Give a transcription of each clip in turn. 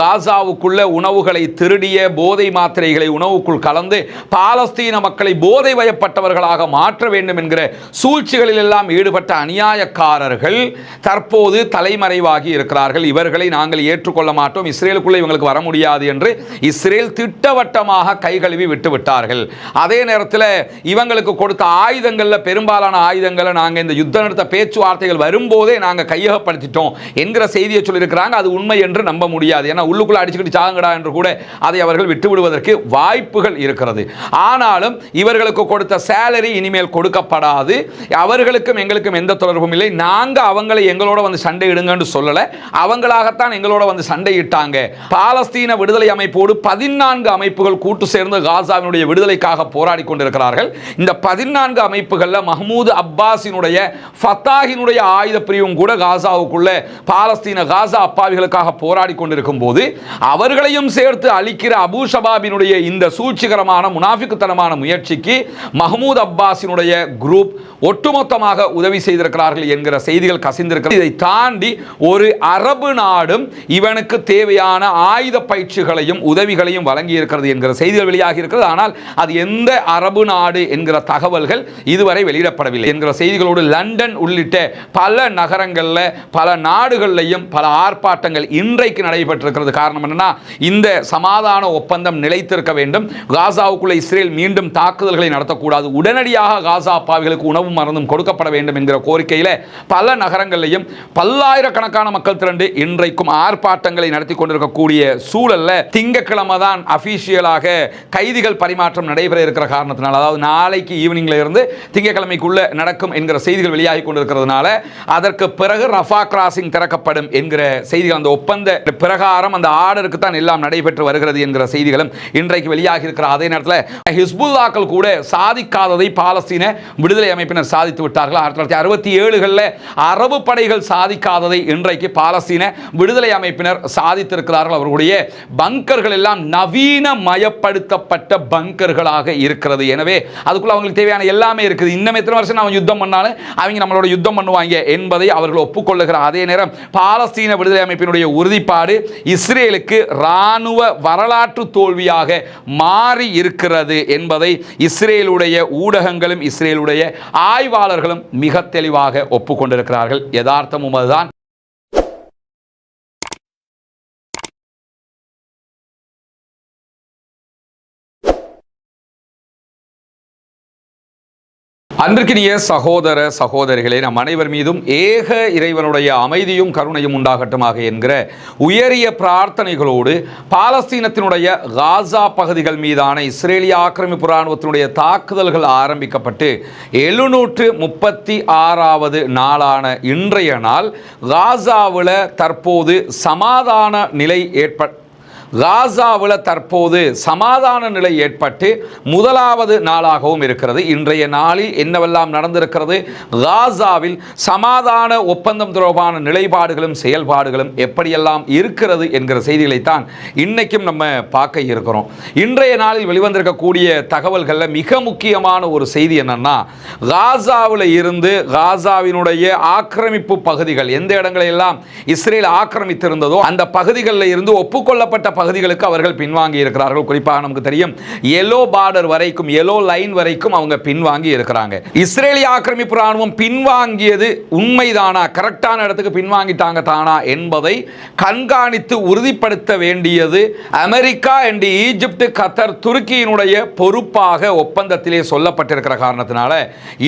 காசாவுக்குள்ள உணவுகளை திருடிய போதை மாத்திரைகளை உணவுக்குள் கலந்து பாலஸ்தீன மக்களை போதை வயப்பட்டவர்களாக மாற்ற வேண்டும் என்கிற சூழ்ச்சிகளில் எல்லாம் ஈடுபட்ட அநியாயக்காரர்கள் தற்போது தலைமறைவாகி இருக்கிறார்கள். இவர்களை நாங்கள் ஏற்றுக்கொள்ள மாட்டோம். இஸ்ரேலுக்குள்ளே இவங்களுக்கு வர முடியாது என்று இஸ்ரேல் திட்டவட்டமாக கைகழுவி விட்டுவிட்டார்கள் விட்டு விட்டார்கள். அதே நேரத்தில் இவங்களுக்கு கொடுத்த ஆயுதங்களில் பெரும்பாலான ஆயுதங்களை நாங்கள் இந்த யுத்த நிறுத்த பேச்சுவார்த்தைகள் வரும்போதே நாங்கள் கையகப்படுத்திட்டோம் என்கிற செய்தியை சொல்லியிருக்கிறாங்க. அது உண்மை என்று நம்ப முடியாது. ஏன்னா உள்ளுக்குள்ள அடிச்சுக்கிட்டு சாகுங்கடா என்று கூட அதை அவர்கள் விட்டு விடுவதற்கு வாய்ப்புகள் இருக்கிறது. ஆனாலும் இவர்களுக்கு கொடுத்த சேலரி இனிமேல் கொடுக்கப்படாது. அவர்களுக்கும் எங்களுக்கும் எந்த தொடர்பும் இல்லை. நாங்கள் அவங்களை எங்களோட வந்து சண்டை இடுங்கன்னு சொல்லலை. அவங்களாகத்தான் எங்களோட வந்து சண்டையிட்டாங்க. பாலஸ்தீன விடுதலை அமைப்போடு பதினான்கு அமைப்புகள் கூட்டு சேர்ந்து காசாவினுடைய விடுதலைக்காக போராடி கொண்டிருக்கிறார்கள். இந்த பதினான்கு அமைப்புகளில் மஹமூது அப்பாஸினுடைய ஃபத்தாகினுடைய ஆயுத பிரிவும் கூட காசாவுக்குள்ள பாலஸ்தீன காசா அப்பாவிகளுக்காக போராடி கொண்டிருக்கும் போது போது அவர்களையும் சேர்த்து அளிக்கிற அபு ஷபாபினுடைய இந்த சூழ்ச்சிகரமான முனாஃபிக்குத்தனமான முயற்சிக்கு மஹமூத் அப்பாஸினுடைய குரூப் ஒட்டுமொத்தமாக உதவி செய்திருக்கிறார்கள் என்கிற செய்திகள் கசிந்திருக்கிறது. இதை தாண்டி ஒரு அரபு நாடும் இவனுக்கு தேவையான ஆயுத பயிற்சிகளையும் உதவிகளையும் வழங்கி இருக்கிறது என்கிற செய்திகள் வெளியாகி இருக்கிறது. ஆனால் அது எந்த அரபு நாடு என்கிற தகவல்கள் இதுவரை வெளியிடப்படவில்லை என்கிற செய்திகளோடு லண்டன் உள்ளிட்ட பல நகரங்களில் பல நாடுகளிலையும் பல ஆர்ப்பாட்டங்கள் இன்றைக்கு நடைபெற்றிருக்கிறது. காரணம் என்னென்னா இந்த சமாதான ஒப்பந்தம் நிலைத்திருக்க வேண்டும். காசாவுக்குள்ளே இஸ்ரேல் மீண்டும் தாக்குதல்களை நடத்தக்கூடாது. உடனடியாக காசா பாவிகளுக்கு உணவு மருந்தும் கொடுக்கப்பட வேண்டும் என்கிற கோரிக்கையில் பல நகரங்களிலையும் பல்லாயிரக்கணக்கான மக்கள் திரண்டு இன்றைக்கும் ஆர்ப்பாட்டங்களை நடத்தி கொண்டிருக்கக்கூடிய சூழல்ல திங்கக்கிழமை தான் அபிஷியலாக கைதிகள் பரிமாற்றம் நடைபெற இருக்கிற காரணத்தினால் அதாவது நாளைக்கு ஈவினிங்ல இருந்து திங்கக்கிழமைக்குள்ள நடக்கும் என்கிற செய்திகள் வெளியாகி கொண்டிருக்கிறதுனால அதற்கு பிறகு ரஃபா கிராசிங் திறக்கப்படும் என்கிற செய்திகள் அந்த ஒப்பந்த பிரகாரம் அந்த ஆர்டருக்கு தான் எல்லாம் நடைபெற்று வருகிறது என்கிற செய்திகளும் இன்றைக்கு வெளியாகி இருக்கிற அதே நேரத்தில் ஹிஸ்புல்லாக்கள் கூட சாதிக்காததை பாலஸ்தீன விடுதலை அமைப்பினர் சாதித்து விட்டார்கள். ஆயிரத்தி தொள்ளாயிரத்தி அறுபத்தி ஏழுகளில் அரபு படைகள் சாதிக்காததை இன்றைக்கு பாலஸ்தீன விடுதலை அமைப்பினர் சாதித்திருக்கிறார்கள். அவர்களுடைய பங்கர்கள் எல்லாம் நவீன மயப்படுத்தப்பட்ட பங்கர்களாக இருக்கிறது. எனவே அதுக்குள்ள அவங்களுக்கு தேவையான எல்லாமே இருக்குது. இன்னும் எத்தனை வருஷம் அவன் யுத்தம் பண்ணாலும் அவங்க நம்மளோட யுத்தம் பண்ணுவாங்க என்பதை அவர்கள் ஒப்புக்கொள்ளுகிற அதே நேரம் பாலஸ்தீன விடுதலை அமைப்பினுடைய உறுதிப்பாடு இஸ்ரேலுக்கு இராணுவ வரலாற்று தோல்வியாக மாறி இருக்கிறது என்பதை இஸ்ரேலுடைய ஊடகங்களும் இஸ்ரேலுடைய ஆய்வாளர்களும் மிக தெளிவாக ஒப்புக்கொண்டிருக்கிறார்கள். யதார்த்தமும் அதுதான். அன்றுக்கினிய சகோதர சகோதரிகளே நம் அனைவர் மீதும் ஏக இறைவனுடைய அமைதியும் கருணையும் உண்டாகட்டுமாக என்கிற உயரிய பிரார்த்தனைகளோடு பாலஸ்தீனத்தினுடைய காசா பகுதிகள் மீதான இஸ்ரேலிய ஆக்கிரமிப்பு இராணுவத்தினுடைய தாக்குதல்கள் ஆரம்பிக்கப்பட்டு எழுநூற்று முப்பத்தி ஆறாவது நாளான இன்றைய நாள் காசாவில் தற்போது சமாதான நிலை ஏற்ப காசாவில் தற்போது சமாதான நிலை ஏற்பட்டு முதலாவது நாளாகவும் இருக்கிறது. இன்றைய நாளில் என்னவெல்லாம் நடந்திருக்கிறது? காசாவில் சமாதான ஒப்பந்தம் தொடர்பான நிலைப்பாடுகளும் செயல்பாடுகளும் எப்படியெல்லாம் இருக்கிறது என்கிற செய்திகளைத்தான் இன்றைக்கும் நம்ம பார்க்க இருக்கிறோம். இன்றைய நாளில் வெளிவந்திருக்கக்கூடிய தகவல்களில் மிக முக்கியமான ஒரு செய்தி என்னன்னா காசாவில் இருந்து காசாவினுடைய ஆக்கிரமிப்பு பகுதிகள் எந்த இடங்களெல்லாம் இஸ்ரேல் ஆக்கிரமித்திருந்ததோ அந்த பகுதிகளில் இருந்து ஒப்புக்கொள்ளப்பட்ட பகுதிகளுக்கு அவர்கள் பின்வாங்கி இருக்கிறார்கள். குறிப்பாக நமக்கு தெரியும் எல்லோ பார்டர் வரைக்கும் எல்லோ லைன் வரைக்கும் அவங்க பின்வாங்கி இருக்கிறாங்க. இஸ்ரேலிய ஆக்கிரமிப்பு ராணுவம் பின்வாங்கியது உண்மைதானா? கரெக்டான இடத்துக்கு பின்வாங்கிட்டாங்க தானா என்பதை கண்காணித்து உறுதிப்படுத்த வேண்டியது அமெரிக்கா அண்ட் ஈஜிப்ட் கத்தர் துருக்கியினுடைய பொறுப்பாக ஒப்பந்தத்திலே சொல்லப்பட்டிருக்கிற காரணத்தினால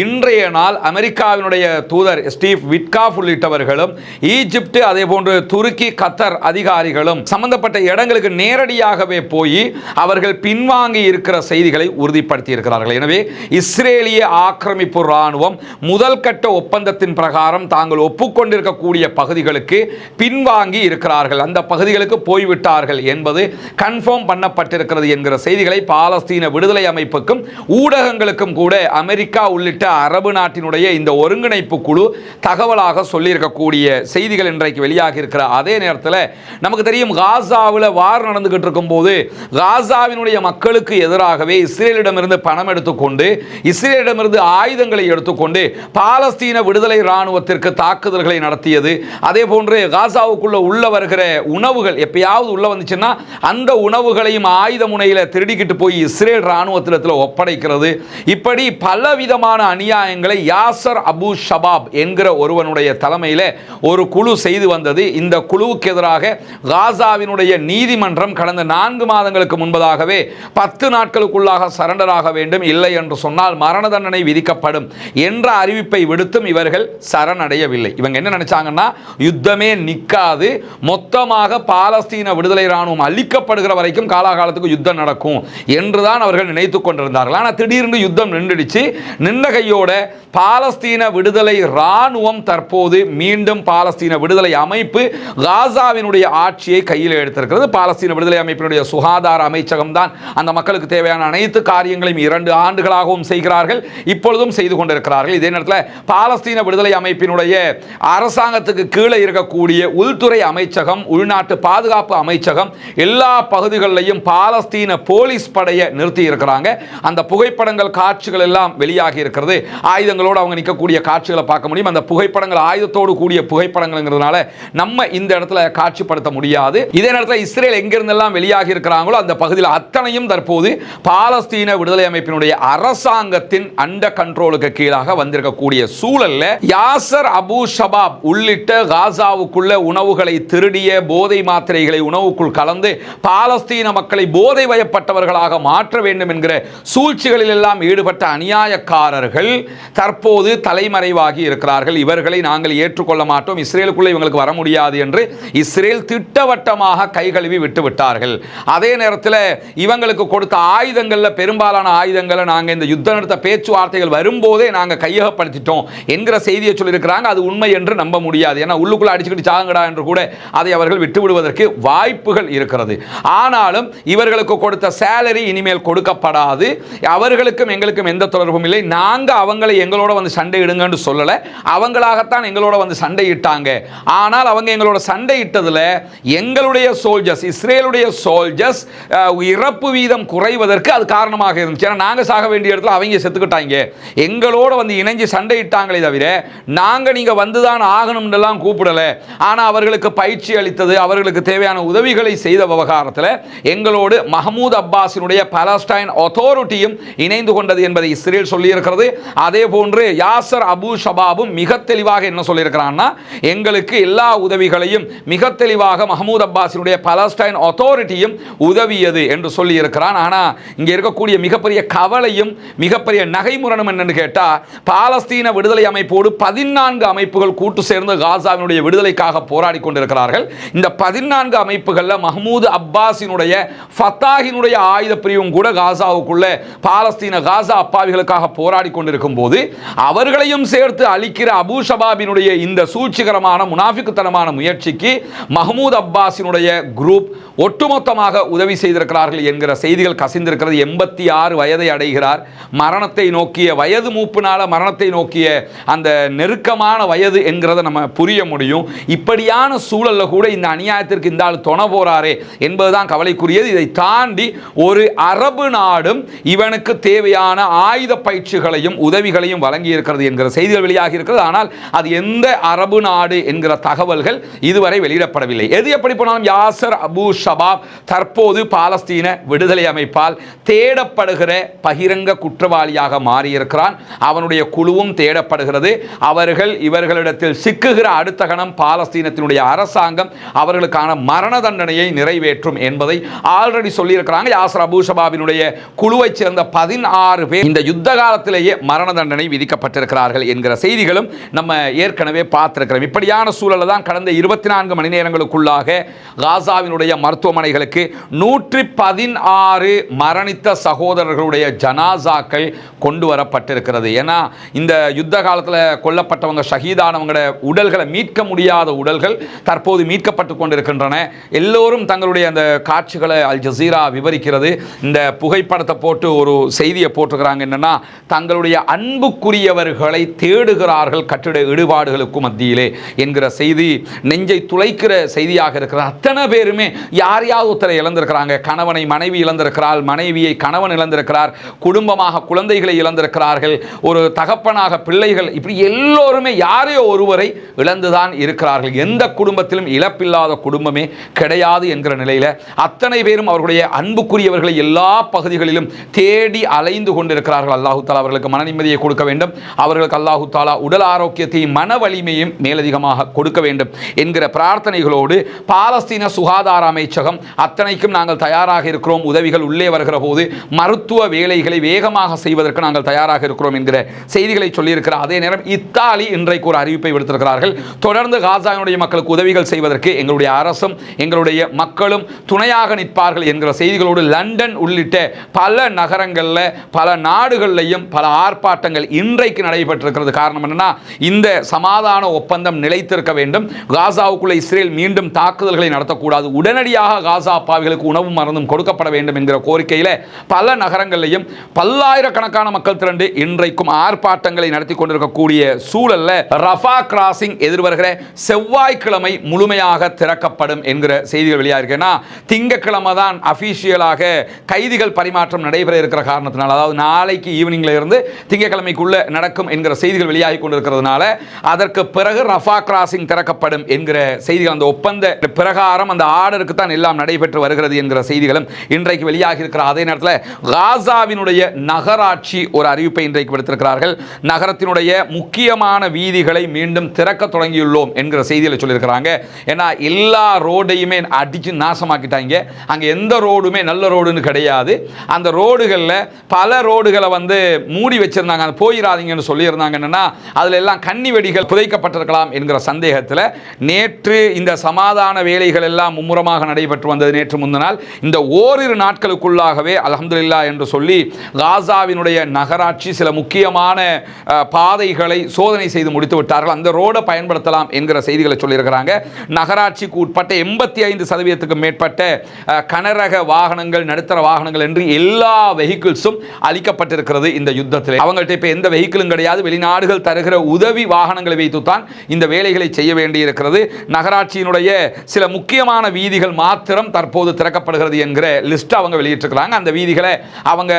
இன்றைய நாள் அமெரிக்காவினுடைய தூதர் ஸ்டீவ் விட்காஃப் உள்ளிட்டவர்களும் ஈஜிப்ட் அதே போன்று துருக்கி கத்தர் அதிகாரிகளும் சம்பந்தப்பட்ட இடங்களுக்கு அவர்களுக்கு நேரடியாகவே போய் அவர்கள் பின்வாங்கி இருக்கிற செய்திகளை உறுதிப்படுத்தி இருக்கிறார்கள் எனவே இஸ்ரேலிய ஆக்கிரமிப்பு இராணுவம் முதல் கட்ட ஒப்பந்தத்தின் பிரகாரம் தாங்கள் ஒப்புக்கொண்டிருக்கக்கூடிய பகுதிகளுக்கு பின்வாங்கி இருக்கிறார்கள். அந்த பகுதிகளுக்கு போய்விட்டார்கள் என்பது கன்ஃபார்ம் பண்ணப்பட்டிருக்கிறது என்கிற செய்திகளை பாலஸ்தீன விடுதலை அமைப்புக்கும் ஊடகங்களுக்கும் கூட அமெரிக்கா உள்ளிட்ட அரபு நாட்டினுடைய இந்த ஒருங்கிணைப்பு குழு தகவலாக சொல்லியிருக்கக்கூடிய செய்திகள் இன்றைக்கு வெளியாகி இருக்கிற அதே நேரத்தில் நமக்கு தெரியும் காசாவில் வா இவ்வாறு நடந்துகிட்டு இருக்கும்போது காசாவினுடைய மக்களுக்கு எதிராகவே இஸ்ரேலிடமிருந்து பணம் எடுத்துக்கொண்டு இஸ்ரேலிடமிருந்து ஆயுதங்களை எடுத்துக்கொண்டு பாலஸ்தீன விடுதலை இராணுவத்திற்கு தாக்குதல்களை நடத்தியது. அதே போன்று காசாவுக்குள்ள உள்ள வருகிற உணவுகள் எப்பயாவது உள்ள வந்துச்சுன்னா அந்த உணவுகளையும் ஆயுத முனையில் திருடிக்கிட்டு போய் இஸ்ரேல் இராணுவத்தில் ஒப்படைக்கிறது. இப்படி பலவிதமான அநியாயங்களை யாசர் அபு ஷபாப் என்கிற ஒருவனுடைய தலைமையில் ஒரு குழு செய்து வந்தது. இந்த குழுவுக்கு எதிராக காசாவினுடைய நீதி நீதிமன்றம் கடந்த நான்கு மாதங்களுக்கு முன்பதாகவே பத்து நாட்களுக்குள்ளாக சரண்டர் ஆக வேண்டும் இல்லை என்று சொன்னால் மரண தண்டனை விதிக்கப்படும் என்ற அறிவிப்பை விடுத்தும் இவர்கள் சரணடையவில்லை. இவங்க என்ன நினைச்சாங்கன்னா யுத்தமே நிற்காது மொத்தமாக பாலஸ்தீன விடுதலை இராணுவம் அழிக்கப்படுகிற வரைக்கும் காலாகாலத்துக்கு யுத்தம் நடக்கும் என்றுதான் அவர்கள் நினைத்துக் கொண்டிருந்தார்கள். ஆனால் திடீர்னு யுத்தம் நின்றுடுச்சு. நின்ற கையோட பாலஸ்தீன விடுதலை இராணுவம் தற்போது மீண்டும் பாலஸ்தீன விடுதலை அமைப்பு காசாவினுடைய ஆட்சியை கையில் எடுத்திருக்கிறது. பால பாலஸ்தீன விடுதலை அமைப்பினுடைய சுகாதார அமைச்சகம் தான் அந்த மக்களுக்கு தேவையான அனைத்து காரியங்களையும் இரண்டு ஆண்டுகளாகவும் செய்கிறார்கள். இப்பொழுதும் செய்து கொண்டிருக்கிறார்கள். இதே நேரத்தில் பாலஸ்தீன விடுதலை அமைப்பினுடைய அரசாங்கத்துக்கு கீழே இருக்கக்கூடிய உள்துறை அமைச்சகம் உள்நாட்டு பாதுகாப்பு அமைச்சகம் எல்லா பகுதிகளிலையும் பாலஸ்தீன போலீஸ் படையை நிறுத்தி இருக்கிறாங்க. அந்த புகைப்படங்கள் காட்சிகள் எல்லாம் வெளியாகி இருக்கிறது. ஆயுதங்களோடு அவங்க நிற்கக்கூடிய காட்சிகளை பார்க்க முடியும். அந்த புகைப்படங்கள் ஆயுதத்தோடு கூடிய புகைப்படங்கள்ங்கிறதுனால நம்ம இந்த இடத்துல காட்சிப்படுத்த முடியாது. இதே நேரத்தில் இஸ்ரேல் எங்கிருந்தெல்லாம் வெளியாகி இருக்கிறாங்களோ அந்த பகுதியில் அத்தனையும் தற்போது பாலஸ்தீன விடுதலை அமைப்பினுடைய அரசாங்கத்தின் அண்ட கண்ட்ரோலுக்கு கீழாக வந்திருக்கக்கூடிய சூழல்ல யாசர் அபு ஷபாப் உள்ளிட்ட காசாவுக்குள்ள உணவுகளை திருடிய போதை மாத்திரைகளை உணவுக்குள் கலந்து பாலஸ்தீன மக்களை போதை வயப்பட்டவர்களாக மாற்ற வேண்டும் என்கிற சூழ்ச்சிகளில் எல்லாம் ஈடுபட்ட அநியாயக்காரர்கள் தற்போது தலைமறைவாகி இருக்கிறார்கள். இவர்களை நாங்கள் ஏற்றுக்கொள்ள மாட்டோம். இஸ்ரேலுக்குள்ள இவங்களுக்கு வர முடியாது என்று இஸ்ரேல் திட்டவட்டமாக கைகழுவி விட்டு விட்டார்கள். அதே நேரத்தில் இவங்களுக்கு கொடுத்த ஆயுதங்களில் பெரும்பாலான ஆயுதங்களை நாங்கள் இந்த யுத்த நிறுத்த பேச்சுவார்த்தைகள் வரும்போதே நாங்கள் கையகப்படுத்திட்டோம் என்கிற செய்தியை சொல்லியிருக்கிறாங்க. அது உண்மை என்று நம்ப முடியாது. ஏன்னா உள்ளுக்குள்ள அடிச்சுக்கிட்டு சாங்கடா என்று கூட அதை அவர்கள் விட்டு விடுவதற்கு வாய்ப்புகள் இருக்கிறது. ஆனாலும் இவர்களுக்கு கொடுத்த சேலரி இனிமேல் கொடுக்கப்படாது. அவர்களுக்கும் எங்களுக்கும் எந்த தொடர்பும் இல்லை. நாங்கள் அவங்களை எங்களோட வந்து சண்டை இடுங்கன்னு சொல்லலை. அவங்களாகத்தான் எங்களோட வந்து சண்டையிட்டாங்க. ஆனால் அவங்க எங்களோட சண்டையிட்டதில் எங்களுடைய சோல்ஜர்ஸ் இஸ்ரேலுடைய சோல்ஜர்ஸ் இறப்பு வீதம் குறைவதற்கு அது காரணமாக இருந்துச்சு. ஏன்னா நாங்கள் சாக வேண்டிய இடத்துல அவங்க செத்துக்கிட்டாங்க. எங்களோட வந்து இணைஞ்சு சண்டையிட்டாங்களே தவிர நாங்கள் நீங்கள் வந்து தான் ஆகணும்னுலாம் கூப்பிடலை. ஆனால் அவர்களுக்கு பயிற்சி அளித்தது அவர்களுக்கு தேவையான உதவிகளை செய்த விவகாரத்தில் எங்களோடு மஹமூத் அப்பாஸினுடைய பாலஸ்டைன் அத்தாரிட்டியும் இணைந்து கொண்டது என்பதை இஸ்ரேல் சொல்லியிருக்கிறது. அதே போன்று யாசர் அபு ஷபாபும் மிக தெளிவாக என்ன சொல்லியிருக்கிறான்னா எங்களுக்கு எல்லா உதவிகளையும் மிக தெளிவாக மஹமூத் அப்பாஸினுடைய பாலஸ்டைன் அத்தாரிட்டியும் உதவியது என்று சொல்லியிருக்கிறான். ஆனால் இங்கே இருக்கக்கூடிய மிகப்பெரிய கவலையும் மிகப்பெரிய நகைமுரணும் என்னன்னு கேட்டால் பாலஸ்தீன விடுதலை அமைப்போடு பதினான்கு அமைப்புகள் கூட்டு சேர்ந்து காசாவினுடைய விடுதலைக்காக போராடி கொண்டிருக்கிறார்கள். இந்த பதினான்கு அமைப்புகளில் மஹமூது அப்பாஸினுடைய ஃபத்தாகினுடைய ஆயுத பிரிவும் கூட காசாவுக்குள்ள பாலஸ்தீன காசா அப்பாவிகளுக்காக போராடி கொண்டிருக்கும் போது அவர்களையும் சேர்த்து அளிக்கிற அபு ஷபாபினுடைய இந்த சூழ்ச்சிகரமான முனாஃபிக்குத்தனமான முயற்சிக்கு மஹமூத் அப்பாஸினுடைய குரூப் ஒட்டுமொத்தமாக உதவி செய்திருக்கிறார்கள் என்கிற செய்திகள் கசிந்திருக்கிறது. எண்பத்தி ஆறு வயதை அடைகிறார். மரணத்தை நோக்கிய வயது மூப்புனால மரணத்தை நோக்கிய அந்த நெருக்கமான வயது என்கிறத நம்ம புரிய முடியும். இப்படியான சூழல்ல கூட இந்த அநியாயத்திற்கு இந்த ஆள் தொண போறாரே என்பதுதான் கவலைக்குரியது. இதை தாண்டி ஒரு அரபு நாடும் இவனுக்கு தேவையான ஆயுத பயிற்சிகளையும் உதவிகளையும் வழங்கி இருக்கிறது என்கிற செய்திகள் வெளியாகி இருக்கிறது. ஆனால் அது எந்த அரபு நாடு என்கிற தகவல்கள் இதுவரை வெளியிடப்படவில்லை. எது எப்படி போனாலும் யாசர் அபு ஷபாப் தற்போது பாலஸ்தீன விடுதலை அமைப்பால் தேடப்படுகிற பகிரங்க குற்றவாளியாக மாறியிருக்கிறான். அவனுடைய குழுவும் தேடப்படுகிறது. அவர்கள் இவர்களிடத்தில் சிக்குகிற அடுத்த கணம் பாலஸ்தீனத்தினுடைய அரசாங்கம் அவர்களுக்கான மரண தண்டனையை நிறைவேற்றும் என்பதை ஆல்ரெடி சொல்லியிருக்கிறாங்க. யாசர் அபு ஷபாபினுடைய குழுவைச் சேர்ந்த பதினாறு பேர் இந்த யுத்த காலத்திலேயே மரண தண்டனை விதிக்கப்பட்டிருக்கிறார்கள் என்கிற செய்திகளும் நம்ம ஏற்கனவே பார்த்திருக்கிறோம். இப்படியான சூழலில் தான் கடந்த இருபத்தி நான்கு மணி நேரங்களுக்குள்ளாக காசாவினுடைய மருத்துவமனைகளுக்கு நூற்றி பதினாறு மரணித்த சகோதரர்களுடைய ஜனாசாக்கள் கொண்டு வரப்பட்டிருக்கிறது. ஏன்னா இந்த யுத்த காலத்தில் கொல்லப்பட்டவங்க ஷஹீதானவங்களோட உடல்களை மீட்க முடியாத உடல்கள் தற்போது மீட்கப்பட்டு கொண்டிருக்கின்றன. எல்லோரும் தங்களுடைய அந்த காட்சிகளை அல் ஜசீரா விவரிக்கிறது. இந்த புகைப்படத்தை போட்டு ஒரு செய்தியை போட்டுக்கிறாங்க என்னென்னா தங்களுடைய அன்புக்குரியவர்களை தேடுகிறார்கள் கட்டிட இடுபாடுகளுக்கும் மத்தியிலே என்கிற செய்தி நெஞ்சை துளைக்கிற செய்தியாக இருக்கிற அத்தனை பேருமே யாரையாவது ஒருத்தரை இழந்திருக்கிறாங்க? கணவனை மனைவி இழந்திருக்கிறாள் மனைவியை கணவன் இழந்திருக்கிறார் குடும்பமாக குழந்தைகளை இழந்திருக்கிறார்கள் ஒரு தகப்பனாக பிள்ளைகள் இப்படி எல்லோருமே யாரையோ ஒருவரை இழந்துதான் இருக்கிறார்கள். எந்த குடும்பத்திலும் இழப்பில்லாத குடும்பமே கிடையாது என்கிற நிலையில் அத்தனை பேரும் அவர்களுடைய அன்புக்குரியவர்களை எல்லா பகுதிகளிலும் தேடி அலைந்து கொண்டிருக்கிறார்கள். அல்லாஹு தாலா அவர்களுக்கு மன நிம்மதியை கொடுக்க வேண்டும். அவர்களுக்கு அல்லாஹு தாலா உடல் ஆரோக்கியத்தையும் மன வலிமையும் மேலதிகமாக கொடுக்க வேண்டும் என்கிற பிரார்த்தனைகளோடு பாலஸ்தீன சுகாதார அமைச்சகம். அத்தனைக்கும் நாங்கள் தயாராக இருக்கிறோம். உதவிகள் உள்ளே வருகிற போது மருத்துவ வேலைகளை வேகமாக செய்வதற்கு நாங்கள் தயாராக இருக்கிறோம் என்கிற செய்திகளை சொல்லியிருக்கிறார் அதே நேரம் இத்தாலி இன்றைக்கு ஒரு அறிவிப்பை விடுத்திருக்கிறார்கள். தொடர்ந்து காசாவினுடைய மக்களுக்கு உதவிகள் செய்வதற்கு எங்களுடைய அரசும் எங்களுடைய மக்களும் துணையாக நிற்பார்கள் என்கிற செய்திகளோடு லண்டன் உள்ளிட்ட பல நகரங்களில் பல நாடுகளிலையும் பல ஆர்ப்பாட்டங்கள் இன்றைக்கு நடைபெற்றிருக்கிறது. காரணம் என்னன்னா இந்த சமாதான ஒப்பந்தம் நிலைத்திருக்க வேண்டும். காசாவுக்குள்ள இஸ்ரேல் மீண்டும் தாக்குதல்களை நடத்தக்கூடாது. உடனடியாக காசா பாவிகளுக்கு உணவும் மருந்தும் கொடுக்கப்பட வேண்டும் என்கிற கோரிக்கையில் பல நகரங்களிலையும் பல்லாயிரக்கணக்கான மக்கள் திரண்டு இன்றைக்கும் ஆர்ப்பாட்டங்களை நடத்தி கொண்டிருக்கக்கூடிய சூழல்ல ரஃபா கிராசிங் எதிர்வருகிற செவ்வாய்க்கிழமை முழுமையாக திறக்கப்படும் என்கிற செய்திகள் வெளியாகிருக்குன்னா திங்கக்கிழமை தான் அஃபீஷியலாக கைதிகள் பரிமாற்றம் நடைபெற இருக்கிற காரணத்தினால் அதாவது நாளைக்கு ஈவினிங்ல இருந்து திங்கக்கிழமைக்குள்ள நடக்கும் என்கிற செய்திகள் வெளியாகி கொண்டிருக்கிறதுனால அதற்கு பிறகு ரஃபா கிராசிங் திறக்கப்படும் என்கிற செய்திகள் அந்த ஒப்பந்த பிரகாரம் அந்த ஆர்டருக்கு தான் எல்லாம் நடைபெற்று வருகிறது என்கிற செய்திகளும் இன்றைக்கு வெளியாகி இருக்கிற அதே நேரத்தில் காசாவினுடைய நகராட்சி ஒரு அறிவிப்பை இன்றைக்கு விடுத்திருக்கிறார்கள். நகரத்தினுடைய முக்கியமான வீதிகளை மீண்டும் திறக்க தொடங்கியுள்ளோம் என்கிற செய்திகளை சொல்லியிருக்கிறாங்க. ஏன்னா எல்லா ரோடையுமே அடிச்சு நாசமாக்கிட்டாங்க. அங்கே எந்த ரோடுமே நல்ல ரோடுன்னு கிடையாது. அந்த ரோடுகளில் பல ரோடுகளை வந்து மூடி வச்சிருந்தாங்க. அது போயிடாதீங்கன்னு சொல்லியிருந்தாங்க. என்னன்னா அதில் எல்லாம் கன்னி வெடிகள் புதைக்கப்பட்டிருக்கலாம் என்கிற சந்தேகத்தில் நேற்று இந்த சமாதான வேலைகள் எல்லாம் மும்முரமாக நடைபெற்று வந்தது நேற்று முந்தினால் இந்த ஓரிரு நாட்களுக்குள்ளாகவே அலமதுல்லா என்று சொல்லி காசாவினுடைய நகராட்சி சில முக்கியமான பாதைகளை சோதனை செய்து முடித்து விட்டார்கள். அந்த ரோடை பயன்படுத்தலாம் என்கிற செய்திகளை சொல்லியிருக்கிறாங்க. நகராட்சிக்கு உட்பட்ட எண்பத்தி ஐந்து சதவீதத்துக்கு மேற்பட்ட கனரக வாகனங்கள் நடுத்தர வாகனங்கள் என்று எல்லா வெஹிக்கிள்ஸும் அளிக்கப்பட்டிருக்கிறது இந்த யுத்தத்தில். அவங்கள்ட்ட இப்போ எந்த வெஹிக்கிளும் கிடையாது. வெளிநாடுகள் தருகிற உதவி வாகனங்களை வைத்துத்தான் இந்த வேலைகளை செய்ய வேண்டியிருக்கிறது. நகராட்சியினுடைய சில முக்கியமான வீதிகள் வீதிகள் மாத்திரம் தற்போது திறக்கப்படுகிறது என்கிற லிஸ்ட் அவங்க வெளியிட்டிருக்கிறாங்க. அந்த வீதிகளை அவங்க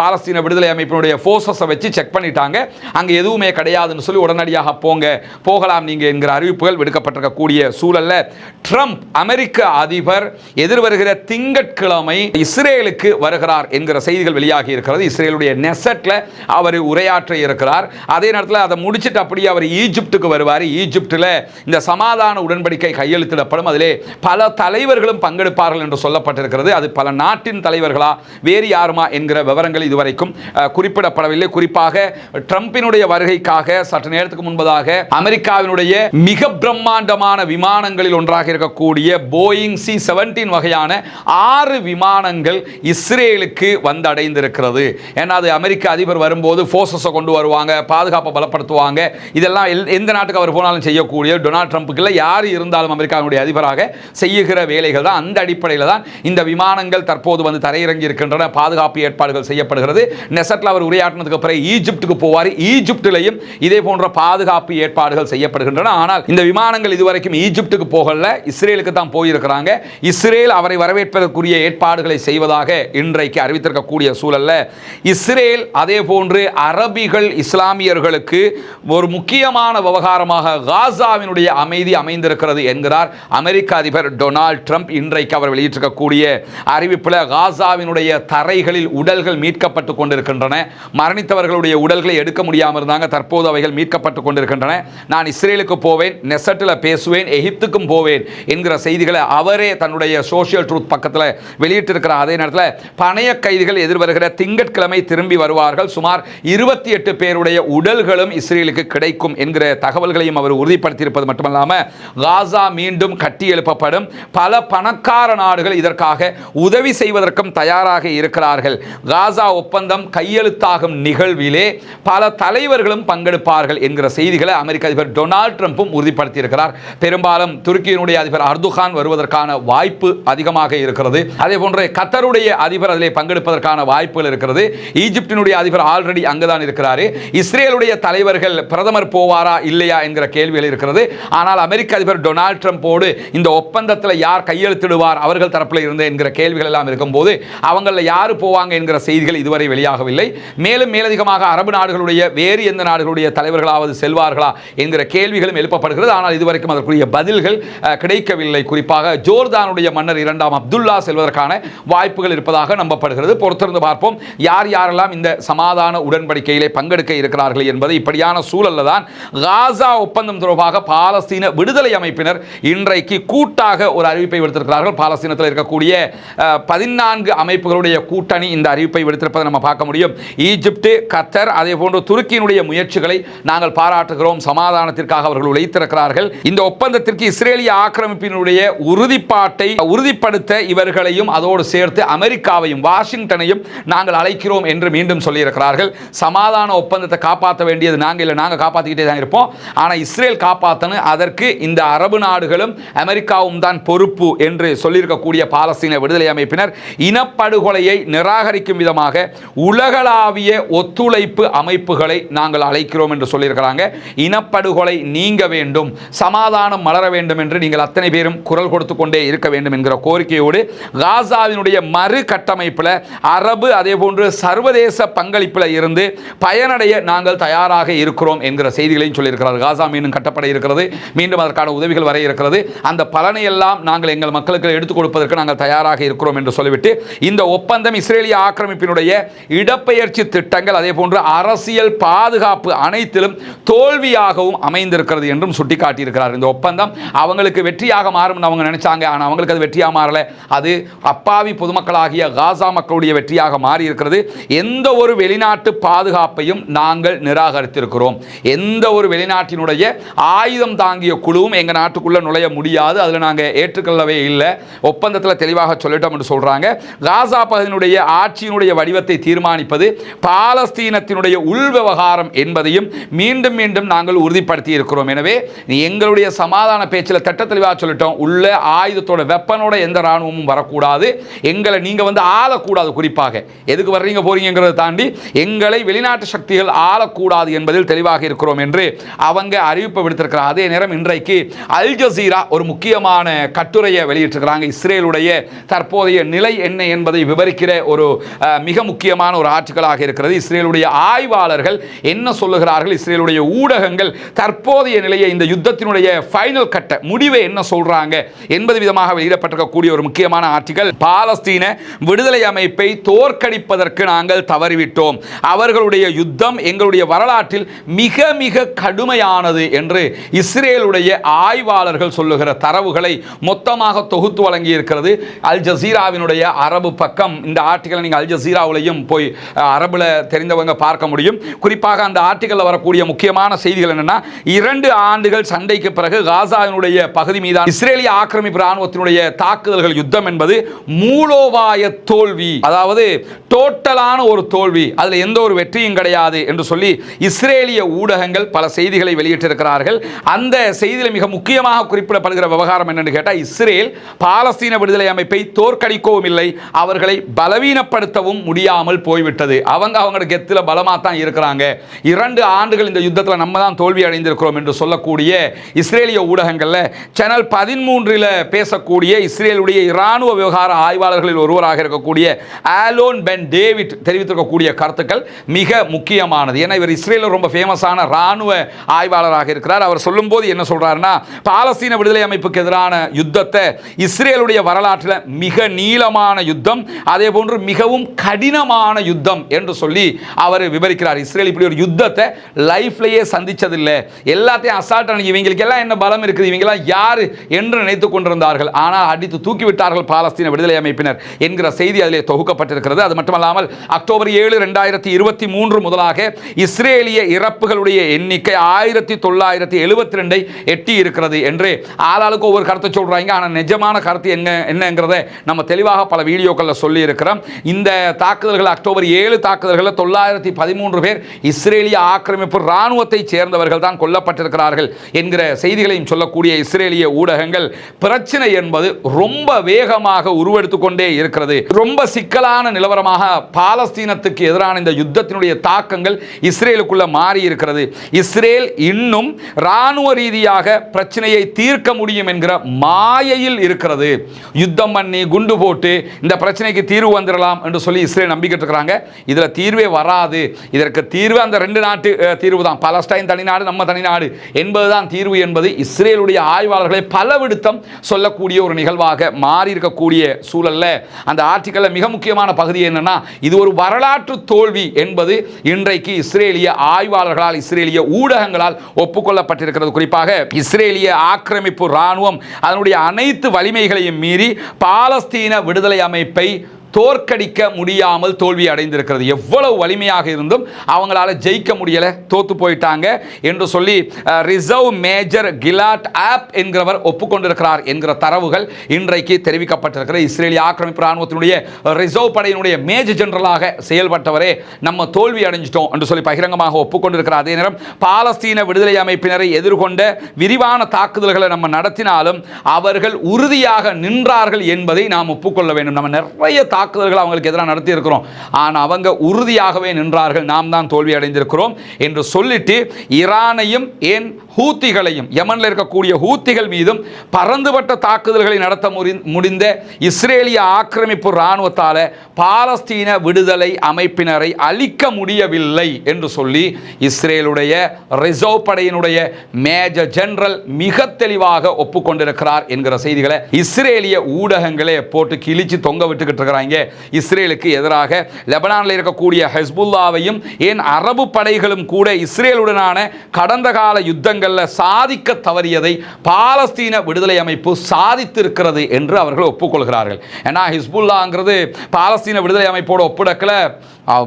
பாலஸ்தீன விடுதலை அமைப்பினுடைய ஃபோர்ஸஸை வச்சு செக் பண்ணிட்டாங்க. அங்கே எதுவுமே கிடையாதுன்னு சொல்லி உடனடியாக போங்க போகலாம் நீங்கள் என்கிற அறிவிப்புகள் விடுக்கப்பட்டிருக்கக்கூடிய சூழலில் ட்ரம்ப் அமெரிக்க அதிபர் எதிர்வருகிற திங்கட்கிழமை இஸ்ரேலுக்கு வருகிறார் என்கிற செய்திகள் வெளியாகி இருக்கிறது. இஸ்ரேலுடைய நெசட்டில் அவர் உரையாற்ற இருக்கிறார். அதே நேரத்தில் அதை முடிச்சுட்டு அப்படியே அவர் ஈஜிப்டுக்கு வருவார். ஈஜிப்டில் இந்த சமாதான உடன்படிக்கை கையெழுத்திடப்படும். அதிலே பல தலை தலைவர்களும் பங்கெடுப்பார்கள் என்று சொல்லப்பட்டிருக்கிறது. அது பல நாட்டின் தலைவர்களா வேறு யாருமா என்கிற விவரங்கள் இதுவரைக்கும் குறிப்பிடப்படவில்லை. குறிப்பாக ட்ரம்பினுடைய வருகைக்காக சற்று நேரத்துக்கு முன்பதாக அமெரிக்காவினுடைய மிக பிரம்மாண்டமான விமானங்களில் ஒன்றாக இருக்கக்கூடிய போயிங் சி செவன்டீன் வகையான ஆறு விமானங்கள் இஸ்ரேலுக்கு வந்தடைந்திருக்கிறது. ஏன்னா அது அமெரிக்க அதிபர் வரும்போது ஃபோர்ஸஸை கொண்டு வருவாங்க பாதுகாப்பை பலப்படுத்துவாங்க. இதெல்லாம் எல்- எந்த நாட்டுக்கு அவர் போனாலும் செய்யக்கூடிய டொனால்ட் ட்ரம்ப்புக்கு இல்லை யார் இருந்தாலும் அமெரிக்காவினுடைய அதிபராக செய்யுகிற வேலைகள் தான் அந்த அடிப்படையில் தான் இந்த விமானங்கள் தற்போது வந்து தரையிறங்கி இருக்கின்றன. பாதுகாப்பு ஏற்பாடுகள் செய்யப்படுகிறது. நெசட்டில் அவர் உரையாற்றினதுக்கு பிறகு ஈஜிப்டுக்கு போவார். ஈஜிப்டிலையும் இதே போன்ற பாதுகாப்பு ஏற்பாடுகள் செய்யப்படுகின்றன. ஆனால் இந்த விமானங்கள் இதுவரைக்கும் ஈஜிப்டுக்கு போகல. இஸ்ரேலுக்கு தான் போயிருக்கிறாங்க. இஸ்ரேல் அவரை வரவேற்பதற்குரிய ஏற்பாடுகளை செய்வதாக இன்றைக்கு அறிவித்திருக்கக்கூடிய சூழல்ல இஸ்ரேல் அதே போன்று அரபிகள் இஸ்லாமியர்களுக்கு ஒரு முக்கியமான விவகாரமாக காசாவினுடைய அமைதி அமைந்திருக்கிறது என்கிறார் அமெரிக்க அதிபர் டொனால்டு டொனால்ட் ட்ரம்ப் இன்றைக்கு அவர் வெளியிட்டிருக்கக்கூடிய அறிவிப்பில் காசாவினுடைய தரைகளில் உடல்கள் மீட்கப்பட்டு கொண்டிருக்கின்றன. மரணித்தவர்களுடைய உடல்களை எடுக்க முடியாமல் இருந்தாங்க. தற்போது அவைகள் மீட்கப்பட்டு கொண்டிருக்கின்றன. நான் இஸ்ரேலுக்கு போவேன் நெசட்டில் பேசுவேன் எகிப்துக்கும் போவேன் என்கிற செய்திகளை அவரே தன்னுடைய சோசியல் ட்ரூத் பக்கத்தில் வெளியிட்டிருக்கிறார். அதே நேரத்தில் பணைய கைதிகள் எதிர்வருகிற திங்கட்கிழமை திரும்பி வருவார்கள். சுமார் இருபத்தி எட்டு பேருடைய உடல்களும் இஸ்ரேலுக்கு கிடைக்கும் என்கிற தகவல்களையும் அவர் உறுதிப்படுத்தியிருப்பது மட்டுமல்லாமல் காசா மீண்டும் கட்டி எழுப்பப்படும் பல பணக்கார நாடுகள் இதற்காக உதவி செய்வதற்கும் தயாராக இருக்கிறார்கள். காசா ஒப்பந்தம் கையெழுத்தாகும் நிகழ்விலே பல தலைவர்களும் பங்கெடுப்பார்கள் என்கிற செய்திகளை அமெரிக்க அதிபர் டொனால்ட் ட்ரம்ப்பும் உறுதிப்படுத்தியிருக்கிறார். பெரும்பாலும் துருக்கியினுடைய அதிபர் அர்துகான் வருவதற்கான வாய்ப்பு அதிகமாக இருக்கிறது. அதே போன்று கத்தருடைய அதிபர் அதிலே பங்கெடுப்பதற்கான வாய்ப்புகள் இருக்கிறது. ஈஜிப்டினுடைய அதிபர் ஆல்ரெடி அங்குதான் இருக்கிறார். இஸ்ரேலுடைய தலைவர்கள் பிரதமர் போவாரா இல்லையா என்கிற கேள்விகள் இருக்கிறது. ஆனால் அமெரிக்க அதிபர் டொனால்ட் ட்ரம்போடு இந்த ஒப்பந்தத்தில் யார் யார் கையெழுத்திடுவார் அவர்கள் தரப்பில் இருந்து என்கிற கேள்விகள் எல்லாம் இருக்கும்போது அவங்களில் யார் போவாங்க என்கிற செய்திகள் இதுவரை வெளியாகவில்லை. மேலும் மேலதிகமாக அரபு நாடுகளுடைய வேறு எந்த நாடுகளுடைய தலைவர்களாவது செல்வார்களா என்கிற கேள்விகளும் எழுப்பப்படுகிறது. ஆனால் இதுவரைக்கும் அதற்குரிய பதில்கள் கிடைக்கவில்லை. குறிப்பாக ஜோர்தானுடைய மன்னர் இரண்டாம் அப்துல்லா செல்வதற்கான வாய்ப்புகள் இருப்பதாக நம்பப்படுகிறது. பொறுத்திருந்து பார்ப்போம். யார் யாரெல்லாம் இந்த சமாதான உடன்படிக்கையிலே பங்கெடுக்க இருக்கிறார்கள் என்பது இப்படியான சூழல்ல தான் காசா ஒப்பந்தம் தொடர்பாக பாலஸ்தீன விடுதலை அமைப்பினர் இன்றைக்கு கூட்டாக ஒரு அறிவிப்பு அறிவிப்பை விடுத்திருக்கிறார்கள். பாலஸ்தீனத்தில் இருக்கக்கூடிய பதினான்கு அமைப்புகளுடைய கூட்டணி இந்த அறிவிப்பை விடுத்திருப்பதை நம்ம பார்க்க முடியும். ஈஜிப்டு கத்தர் அதே போன்று துருக்கியினுடைய முயற்சிகளை நாங்கள் பாராட்டுகிறோம். சமாதானத்திற்காக அவர்கள் உழைத்திருக்கிறார்கள். இந்த ஒப்பந்தத்திற்கு இஸ்ரேலிய ஆக்கிரமிப்பினுடைய உறுதிப்பாட்டை உறுதிப்படுத்த இவர்களையும் அதோடு சேர்த்து அமெரிக்காவையும் வாஷிங்டனையும் நாங்கள் அழைக்கிறோம் என்று மீண்டும் சொல்லியிருக்கிறார்கள். சமாதான ஒப்பந்தத்தை காப்பாற்ற வேண்டியது நாங்கள் இல்லை. நாங்கள் காப்பாற்றிக்கிட்டே தான் இருப்போம். ஆனால் இஸ்ரேல் காப்பாற்றணும் அதற்கு இந்த அரபு நாடுகளும் அமெரிக்காவும் தான் பொறுப்பு. என்று சொல்லியிருக்கக்கூடிய பாலஸ்தீன விடுதலை அமைப்பினர் இனப்படுகொலையை நிராகரிக்கும் விதமாக உலகளாவிய ஒத்துழைப்பு அமைப்புகளை நாங்கள் அழைக்கிறோம் என்று சொல்லியிருக்கிறாங்க. இனப்படுகொலை நீங்க வேண்டும் சமாதானம் மலர வேண்டும் என்று நீங்கள் அத்தனை பேரும் குரல் கொடுத்து கொண்டே இருக்க வேண்டும் என்கிற கோரிக்கையோடு காசாவினுடைய மறு கட்டமைப்பில் அரபு அதே போன்று சர்வதேச பங்களிப்பில் இருந்து பயனடைய நாங்கள் தயாராக இருக்கிறோம் என்கிற செய்திகளையும் சொல்லியிருக்கிறார். காசா மீண்டும் கட்டப்பட இருக்கிறது. மீண்டும் அதற்கான உதவிகள் வர இருக்கிறது. அந்த பலனை எல்லாம் நாங்கள் எங்கள் மக்களுக்கு எடுத்துக் கொடுப்பதற்கு நாங்கள் தயாராக இருக்கிறோம் என்று சொல்லிவிட்டு இந்த ஒப்பந்தம் இஸ்ரேலிய ஆக்கிரமிப்பினுடைய இடப்பெயர்ச்சி திட்டங்கள் அதே போன்று அரசியல் பாதுகாப்பு அனைத்திலும் தோல்வியாகவும் அமைந்திருக்கிறது என்றும் சுட்டிக்காட்டியிருக்கிறார். இந்த ஒப்பந்தம் அவங்களுக்கு வெற்றியாக மாறும்னு அவங்க நினைச்சாங்க. ஆனால் அவங்களுக்கு அது வெற்றியாக மாறல. அது அப்பாவி பொதுமக்களாகிய காசா மக்களுடைய வெற்றியாக மாறி இருக்கிறது எந்த ஒரு வெளிநாட்டு பாதுகாப்பையும் நாங்கள் நிராகரித்திருக்கிறோம். எந்த ஒரு வெளிநாட்டினுடைய ஆயுதம் தாங்கிய குழுவும் எங்கள் நாட்டுக்குள்ளே நுழைய முடியாது. அதில் நாங்கள் ஏற்றுக்கொள்ளவே இல்லை. ஒப்பந்தத்தில் தெளிவாக சொல்லிட்டோம் என்று சொல்கிறாங்க காசா பகுதியினுடைய ஆட்சியினுடைய வடிவத்தை தீர்மானிப்பது பாலஸ்தீனத்தினுடைய உள் விவகாரம் என்பதையும் மீண்டும் மீண்டும் நாங்கள் உறுதிப்படுத்தி இருக்கிறோம். எனவே எங்களுடைய சமாதான பேச்சில் திட்ட தெளிவாக சொல்லிட்டோம். உள்ள ஆயுதத்தோட வெப்பனோட எந்த இராணுவமும் வரக்கூடாது. எங்களை நீங்கள் வந்து ஆளக்கூடாது குறிப்பாக. எதுக்கு வர்றீங்க போறீங்கிறத தாண்டி எங்களை வெளிநாட்டு சக்திகள் ஆளக்கூடாது என்பதில் தெளிவாக இருக்கிறோம் என்று அவங்க அறிவிப்பு விடுத்திருக்கிறார். அதே நேரம் இன்றைக்கு அல் ஜசீரா ஒரு முக்கியமான கட்டுரையை வெளியிட்டிருக்கிறாங்க. இஸ்ரேலுடைய தற்போதைய நிலை என்ன என்பதை விவரிக்கிற ஒரு மிக முக்கியமான ஒரு ஆர்டிக்கலாக இருக்கிறது. இஸ்ரேலுடைய ஆய்வாளர்கள் என்ன சொல்லுகிறார்கள்? இஸ்ரேலுடைய ஊடகங்கள் தற்போதைய நிலையை இந்த யுத்தத்தினுடைய ஃபைனல் கட்ட முடிவை என்ன சொல்றாங்க என்பது விதமாக வெளியிடப்பட்டிருக்கக்கூடிய ஒரு முக்கியமான ஆர்டிக்கல். பாலஸ்தீன விடுதலை அமைப்பை தோற்கடிப்பதற்கு நாங்கள் தவறிவிட்டோம். அவர்களுடைய யுத்தம் எங்களுடைய வரலாற்றில் மிக மிக கடுமையானது என்று இஸ்ரேலுடைய ஆய்வாளர்கள் சொல்லுகிற தரவுகளை மொத்த மொத்தமாக தொகுத்து வழங்கி இருக்கிறது அல் ஜசீராவினுடைய அரபு பக்கம் இந்த ஆர்டிக்கலை நீங்கள் அல் ஜசீராவிலையும் போய் அரபில் அரபுல தெரிந்தவங்க பார்க்க முடியும். குறிப்பாக அந்த ஆர்டிக்கலில் வரக்கூடிய முக்கியமான செய்திகள் என்னென்னா இரண்டு ஆண்டுகள் சண்டைக்கு பிறகு காசாவினுடைய பகுதி மீதான இஸ்ரேலிய ஆக்கிரமிப்பு ராணுவத்தினுடைய தாக்குதல்கள் யுத்தம் என்பது மூலோபாய தோல்வி. அதாவது டோட்டலான ஒரு தோல்வி. அதில் எந்த ஒரு வெற்றியும் கிடையாது என்று சொல்லி இஸ்ரேலிய ஊடகங்கள் பல செய்திகளை வெளியிட்டிருக்கிறார்கள். அந்த செய்தியில் மிக முக்கியமாக குறிப்பிடப்படுகிற விவகாரம் என்னென்னு கேட்டால் இஸ்ரேல் பாலஸ்தீன விடுதலை அமைப்பை தோற்கடிக்கவும் இல்லை அவர்களை பலவீனப்படுத்தவும் முடியாமல் போய்விட்டது. அவங்க அவங்களோட கெத்தில் பலமாக தான் இருக்கிறாங்க. இரண்டு ஆண்டுகள் இந்த யுத்தத்தில் நம்ம தான் தோல்வி அடைந்திருக்கிறோம் என்று சொல்லக்கூடிய இஸ்ரேலிய ஊடகங்களில் சேனல் பதிமூன்றில் பேசக்கூடிய இஸ்ரேலுடைய இராணுவ விவகார ஆய்வாளர்களில் ஒருவராக இருக்கக்கூடிய ஆலோன் பென் டேவிட் தெரிவித்திருக்கக்கூடிய கருத்துக்கள் மிக முக்கியமானது. ஏன்னா இவர் இஸ்ரேலில் ரொம்ப ஃபேமஸான இராணுவ ஆய்வாளராக இருக்கிறார். அவர் சொல்லும்போது என்ன சொல்கிறாருன்னா பாலஸ்தீன விடுதலை அமைப்புக்கு எதிரான யுத்தத்தை இஸ்ரேலுடைய வரலாற்றில் மிக நீளமான யுத்தம் அதே போன்று மிகவும் கடினமான யுத்தம் என்று சொல்லி அவர் விவரிக்கிறார். இஸ்ரேல் இப்படி ஒரு யுத்தத்தை லைஃப்லேயே சந்திச்சதில்லை. எல்லாத்தையும் அசால்ட் அணி இவங்களுக்கு எல்லாம் என்ன பலம் இருக்குது? இவங்கெல்லாம் யார் என்று நினைத்து கொண்டிருந்தார்கள். ஆனால் அடித்து தூக்கிவிட்டார்கள் பாலஸ்தீன விடுதலை அமைப்பினர் என்கிற செய்தி அதிலே தொகுக்கப்பட்டிருக்கிறது. அது மட்டுமல்லாமல் அக்டோபர் ஏழு ரெண்டாயிரத்தி இருபத்தி மூன்று முதலாக இஸ்ரேலிய இறப்புகளுடைய எண்ணிக்கை ஆயிரத்தி தொள்ளாயிரத்தி எழுபத்தி ரெண்டை எட்டி இருக்கிறது என்று ஆளாளுக்கு ஒவ்வொரு கருத்தை சொல்கிறாங்க ஆனால் நிஜமான கருத்து என்ன என்னங்கிறத நம்ம தெளிவாக பல வீடியோக்களில் சொல்லி இருக்கிறோம் இந்த தாக்குதல்கள் அக்டோபர் ஏழு தாக்குதல்களில் தொள்ளாயிரத்தி பதிமூன்று பேர் இஸ்ரேலிய ஆக்கிரமிப்பு இராணுவத்தை சேர்ந்தவர்கள் தான் கொல்லப்பட்டிருக்கிறார்கள் என்கிற செய்திகளையும் சொல்லக்கூடிய இஸ்ரேலிய ஊடகங்கள் பிரச்சனை என்பது ரொம்ப வேகமாக உருவெடுத்து கொண்டே இருக்கிறது. ரொம்ப சிக்கலான நிலவரமாக பாலஸ்தீனத்துக்கு எதிரான இந்த யுத்தத்தினுடைய தாக்கங்கள் இஸ்ரேலுக்குள்ள மாறி இருக்கிறது இஸ்ரேல் இன்னும் இராணுவ ரீதியாக பிரச்சனையை தீர்க்க முடியும் என்கிற மாயையில் இருக்கிறது. யுத்தம் பண்ணி குண்டு போட்டு இந்த பிரச்சனைக்கு தீர்வு வந்துடலாம் என்று சொல்லி இஸ்ரேல் நம்பிக்கிட்டு இருக்கிறாங்க. இதில் தீர்வே வராது. இதற்கு தீர்வு அந்த ரெண்டு நாட்டு தீர்வு தான் பலஸ்டைன் தனிநாடு நம்ம தனிநாடு என்பது தான் தீர்வு என்பது இஸ்ரேலுடைய ஆய்வாளர்களை பலவிடுத்தம் சொல்லக்கூடிய ஒரு நிகழ்வாக மாறி இருக்கக்கூடிய சூழல்ல. அந்த ஆர்டிக்கலில் மிக முக்கியமான பகுதி என்னென்னா இது ஒரு வரலாற்று தோல்வி என்பது இன்றைக்கு இஸ்ரேலிய ஆய்வாளர்களால் இஸ்ரேலிய ஊடகங்களால் ஒப்புக்கொள்ளப்பட்டிருக்கிறது. குறிப்பாக இஸ்ரேலிய ஆக்கிரமிப்பு இராணுவம் அதனுடைய அனைத்து வலிமைகளையும் மீறி பாலஸ்தீன விடுதலை அமைப்பை தோற்கடிக்க முடியாமல் தோல்வி அடைந்திருக்கிறது. எவ்வளவு வலிமையாக இருந்தும் அவங்களால ஜெயிக்க முடியலை. தோத்து போயிட்டாங்க என்று சொல்லி ரிசர்வ் மேஜர் கிலாட் ஆப் என்கிறவர் ஒப்புக்கொண்டிருக்கிறார் என்கிற தரவுகள் இன்றைக்கு தெரிவிக்கப்பட்டிருக்கிற இஸ்ரேலிய ஆக்கிரமிப்பு ராணுவத்தினுடைய ரிசர்வ் படையினுடைய மேஜர் ஜெனரலாக செயல்பட்டவரே நம்ம தோல்வி அடைஞ்சிட்டோம் என்று சொல்லி பகிரங்கமாக ஒப்புக்கொண்டிருக்கிறார். அதே நேரம் பாலஸ்தீன விடுதலை அமைப்பினரை எதிர்கொண்ட விரிவான தாக்குதல்களை நம்ம நடத்தினாலும் அவர்கள் உறுதியாக நின்றார்கள் என்பதை நாம் ஒப்புக்கொள்ள வேண்டும். நம்ம நிறைய தாக்கு தாக்குதல்கள் அவங்களுக்கு எதிராக நடத்தியிருக்கிறோம். ஆனால் அவங்க உறுதியாகவே நின்றார்கள். நாம் தான் தோல்வி அடைந்திருக்கிறோம் என்று சொல்லிட்டு ஈரானையும் ஏன் ஹூத்திகளையும் யமனில் இருக்கக்கூடிய ஹூத்திகள் மீதும் பறந்துபட்ட தாக்குதல்களை நடத்த முடி- முடிந்த இஸ்ரேலிய ஆக்கிரமிப்பு இராணுவத்தால் பாலஸ்தீன விடுதலை அமைப்பினரை அழிக்க முடியவில்லை என்று சொல்லி இஸ்ரேலுடைய ரிசர்வ் படையினுடைய மேஜர் ஜெனரல் மிக தெளிவாக ஒப்புக்கொண்டிருக்கிறார் என்கிற செய்திகளை இஸ்ரேலிய ஊடகங்களே போட்டு கிழிச்சு தொங்க விட்டுக்கிட்டு இருக்கிறாங்க. இஸ்ரேலுக்கு எதிராக லெபனானில் இருக்கக்கூடிய ஹெஸ்புல்லாவையும் ஏன் அரபு படைகளும் கூட இஸ்ரேலுடனான கடந்த கால யுத்தங்களில் சாதிக்க தவறியதை பாலஸ்தீன விடுதலை அமைப்பு சாதித்திருக்கிறது என்று அவர்கள் ஒப்புக்கொள்கிறார்கள். ஏன்னா ஹிஸ்புல்லாங்கிறது பாலஸ்தீன விடுதலை அமைப்போட ஒப்பிடக்கல.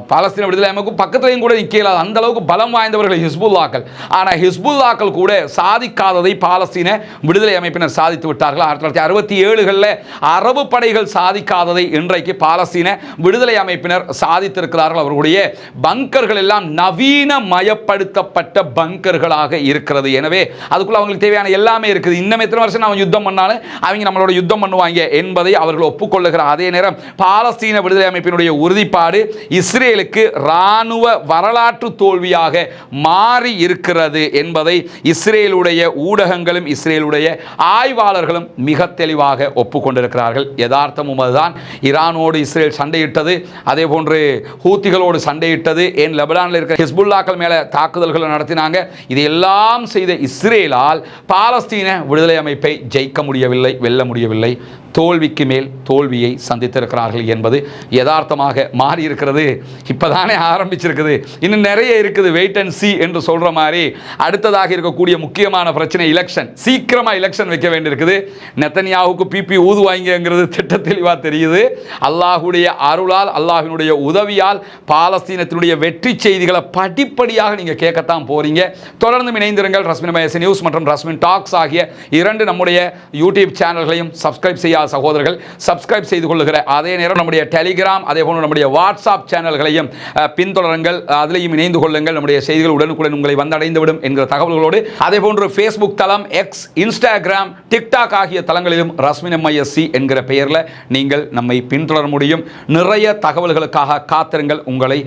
பாலஸ்தீன விடுதலை அமைப்பு பக்கத்துலையும் கூட நிற்கல அந்த அளவுக்கு பலம் வாய்ந்தவர்கள் ஹிஸ்புல்லாக்கள். ஆனால் ஹிஸ்புல்லாக்கள் கூட சாதிக்காததை பாலஸ்தீன விடுதலை அமைப்பினர் சாதித்து விட்டார்கள். ஆயிரத்தி தொள்ளாயிரத்தி அறுபத்தி ஏழுகளில் அரபு படைகள் சாதிக்காததை இன்றைக்கு பாலஸ்தீன விடுதலை அமைப்பினர் சாதித்திருக்கிறார்கள். அவர்களுடைய பங்கர்கள் எல்லாம் நவீன மயப்படுத்தப்பட்ட பங்கர்களாக இருக்கிறது. எனவே அதுக்குள்ள அவங்களுக்கு தேவையான எல்லாமே இருக்குது. இன்னும் எத்தனை வருஷம் அவன் யுத்தம் பண்ணாலும் அவங்க நம்மளோட யுத்தம் பண்ணுவாங்க என்பதை அவர்கள் ஒப்புக்கொள்ளுகிற அதே நேரம் பாலஸ்தீன விடுதலை அமைப்பினுடைய உறுதிப்பாடு இஸ் இஸ்ரேலுக்கு இராணுவ வரலாற்று தோல்வியாக மாறி இருக்கிறது என்பதை இஸ்ரேலுடைய ஊடகங்களும் இஸ்ரேலுடைய ஆய்வாளர்களும் மிக தெளிவாக ஒப்புக்கொண்டிருக்கிறார்கள். யதார்த்தமும் அதுதான். ஈரானோடு இஸ்ரேல் சண்டையிட்டது அதே போன்று ஹூத்திகளோடு சண்டையிட்டது ஏன் லெபனானில் இருக்கிற ஹிஸ்புல்லாக்கள் மேலே தாக்குதல்களை நடத்தினாங்க. இதையெல்லாம் செய்த இஸ்ரேலால் பாலஸ்தீன விடுதலை அமைப்பை ஜெயிக்க முடியவில்லை வெல்ல முடியவில்லை. தோல்விக்கு மேல் தோல்வியை சந்தித்திருக்கிறார்கள் என்பது யதார்த்தமாக மாறி இருக்கிறது இப்போதானே ஆரம்பிச்சிருக்குது. இன்னும் நிறைய இருக்குது. வெயிட் அண்ட் சி என்று சொல்கிற மாதிரி அடுத்ததாக இருக்கக்கூடிய முக்கியமான பிரச்சனை எலெக்ஷன் சீக்கிரமாக எலெக்ஷன் வைக்க வேண்டியிருக்குது. நெத்தனியாவுக்கு பிபி ஊதுவாங்கிறது திட்ட தெளிவாக தெரியுது. அல்லாஹுடைய அருளால் அல்லாஹினுடைய உதவியால் பாலஸ்தீனத்தினுடைய வெற்றி செய்திகளை படிப்படியாக நீங்கள் கேட்கத்தான் போறீங்க. தொடர்ந்து இணைந்திருங்கள் ரஸ்மின் மயசி நியூஸ் மற்றும் ரஸ்மின் டாக்ஸ் ஆகிய இரண்டு நம்முடைய யூடியூப் சேனல்களையும் சப்ஸ்கிரைப் செய்யாத சகோதரர்கள் சப்ஸ்கிரைப் செய்து கொள்ளுகிற அதே நேரம் நம்முடைய டெலிகிராம் அதே போன்று நம்முடைய வாட்ஸ்அப் சேனல்களையும் பின்தொடருங்கள். அதிலையும் இணைந்து கொள்ளுங்கள். நம்முடைய செய்திகள் உடனுக்குடன் உங்களை வந்தடைந்துவிடும் என்கிற தகவல்களோடு. அதே போன்று ஃபேஸ்புக் தளம் எக்ஸ் இன்ஸ்டாகிராம் டிக்டாக் ஆகிய தளங்களிலும் ரஸ்மின் எம்ஐஎஸ்சி என்கிற பெயரில் நீங்கள் நம்மை பின்தொடர முடியும். நிறைய தகவல்களுக்காக காத்திருங்கள். உங்களை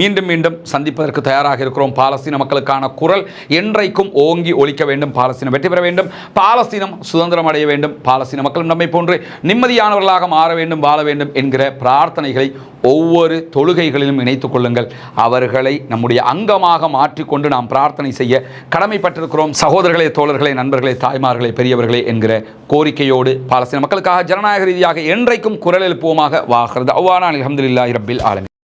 மீண்டும் மீண்டும் சந்திப்பதற்கு தயாராக இருக்கிறோம். பாலஸ்தீன மக்களுக்கான குரல் என்றைக்கும் ஓங்கி ஒழிக்க வேண்டும். பாலஸ்தீனம் வெற்றி பெற வேண்டும். பாலஸ்தீனம் சுதந்திரம் அடைய வேண்டும். பாலஸ்தீன மக்களும் நம்மை போன்று நிம்மதியானவர்களாக மாற வேண்டும் வாழ வேண்டும் என்கிற பிரார்த்தனைகளை ஒவ்வொரு தொழுகைகளிலும் இணைத்துக் கொள்ளுங்கள். அவர்களை நம்முடைய அங்கமாக மாற்றிக்கொண்டு நாம் பிரார்த்தனை செய்ய கடமைப்பட்டிருக்கிறோம். சகோதரர்களே தோழர்களே நண்பர்களே தாய்மார்களே பெரியவர்களே என்கிற கோரிக்கையோடு பாலஸ்தீன மக்களுக்காக ஜனநாயக ரீதியாக என்றைக்கும் குரல் எழுப்புவோமாக வாகிறது அவ்வானா அலமதுல்லா இரபில் ஆலமி